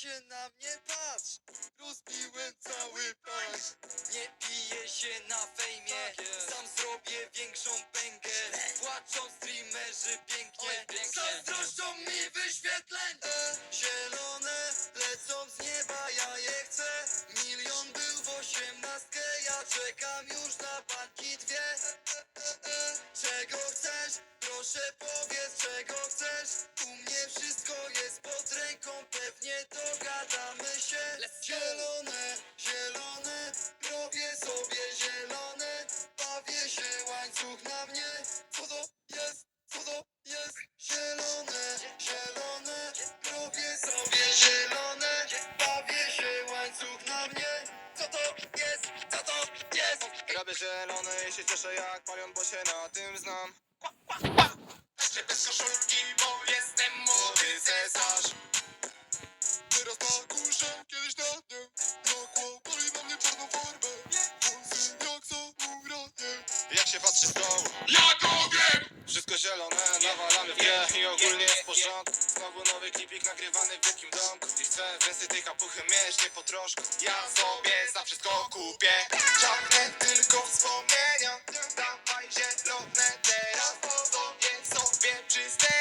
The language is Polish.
się na mnie patrz. Rozbiłem cały paś Nie piję się na fejmie. Sam zrobię większą pękę Płaczą streamerzy pięknie. Zazdroszczą mi wyświetleń e, Zielone lecą z nieba, ja je chcę. Milion był w osiemnastkę Ja czekam już na banki dwie. Czego chcesz? Proszę powiedz czego chcesz? U mnie wszystko jest pod Pewnie dogadamy się Zielone, zielone Robię sobie zielone Bawię się łańcuch na mnie Co to jest? Co to jest? Zielone, zielone Robię sobie zielone Bawię się łańcuch na mnie Co to jest? Co to jest? Robię zielony i się cieszę jak palion, bo się na tym znam Jak się patrzy z dołu Jak ogień! Wszystko zielone, nawalamy w grę I ogólnie jest porządek Znowu nowy klipik nagrywany w wielkim domku. I chcę więcej tej kapuchy mieć, nie po troszku. Ja sobie za wszystko kupię. Czarne tylko wspomnienia. Dawaj zielone teraz. Pozowie sobie czyste